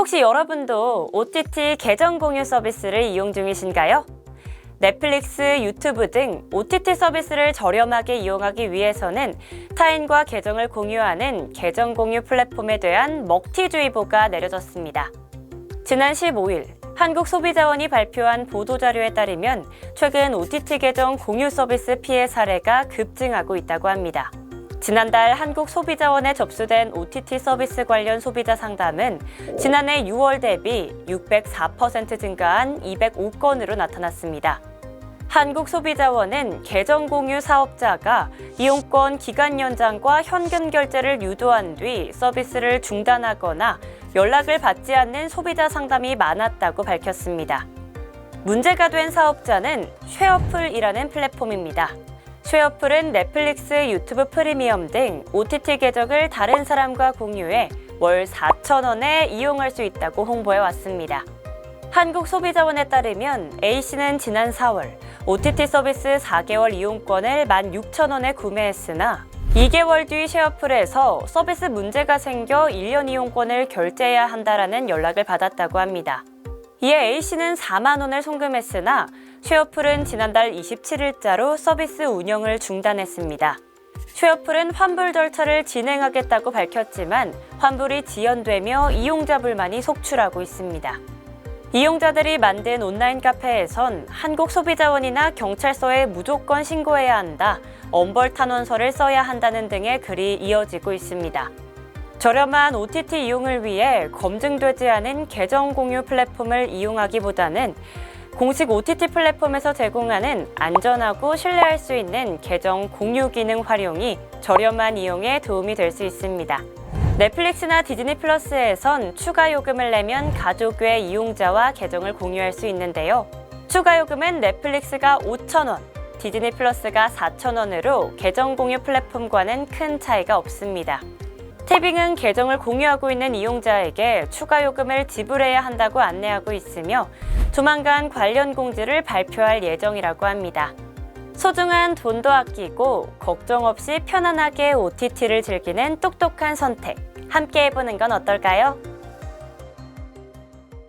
혹시 여러분도 OTT 계정 공유 서비스를 이용 중이신가요? 넷플릭스, 유튜브 등 OTT 서비스를 저렴하게 이용하기 위해서는 타인과 계정을 공유하는 계정 공유 플랫폼에 대한 먹튀주의보가 내려졌습니다. 지난 15일 한국소비자원이 발표한 보도자료에 따르면 최근 OTT 계정 공유 서비스 피해 사례가 급증하고 있다고 합니다. 지난달 한국소비자원에 접수된 OTT 서비스 관련 소비자 상담은 지난해 6월 대비 604% 증가한 205건으로 나타났습니다. 한국소비자원은 계정 공유 사업자가 이용권 기간 연장과 현금 결제를 유도한 뒤 서비스를 중단하거나 연락을 받지 않는 소비자 상담이 많았다고 밝혔습니다. 문제가 된 사업자는 쉐어풀이라는 플랫폼입니다. 쉐어풀은 넷플릭스, 유튜브 프리미엄 등 OTT 계정을 다른 사람과 공유해 월 4,000원에 이용할 수 있다고 홍보해 왔습니다. 한국소비자원에 따르면 A씨는 지난 4월 OTT 서비스 4개월 이용권을 16,000원에 구매했으나 2개월 뒤 쉐어풀에서 서비스 문제가 생겨 1년 이용권을 결제해야 한다라는 연락을 받았다고 합니다. 이에 A씨는 4만 원을 송금했으나 쉐어풀은 지난달 27일자로 서비스 운영을 중단했습니다. 쉐어풀은 환불 절차를 진행하겠다고 밝혔지만 환불이 지연되며 이용자 불만이 속출하고 있습니다. 이용자들이 만든 온라인 카페에선 한국소비자원이나 경찰서에 무조건 신고해야 한다, 엄벌 탄원서를 써야 한다는 등의 글이 이어지고 있습니다. 저렴한 OTT 이용을 위해 검증되지 않은 계정 공유 플랫폼을 이용하기보다는 공식 OTT 플랫폼에서 제공하는 안전하고 신뢰할 수 있는 계정 공유 기능 활용이 저렴한 이용에 도움이 될 수 있습니다. 넷플릭스나 디즈니 플러스에선 추가 요금을 내면 가족 외 이용자와 계정을 공유할 수 있는데요. 추가 요금은 넷플릭스가 5,000원, 디즈니 플러스가 4,000원으로 계정 공유 플랫폼과는 큰 차이가 없습니다. 태빙은 계정을 공유하고 있는 이용자에게 추가 요금을 지불해야 한다고 안내하고 있으며 조만간 관련 공지를 발표할 예정이라고 합니다. 소중한 돈도 아끼고 걱정 없이 편안하게 OTT를 즐기는 똑똑한 선택. 함께 해보는 건 어떨까요?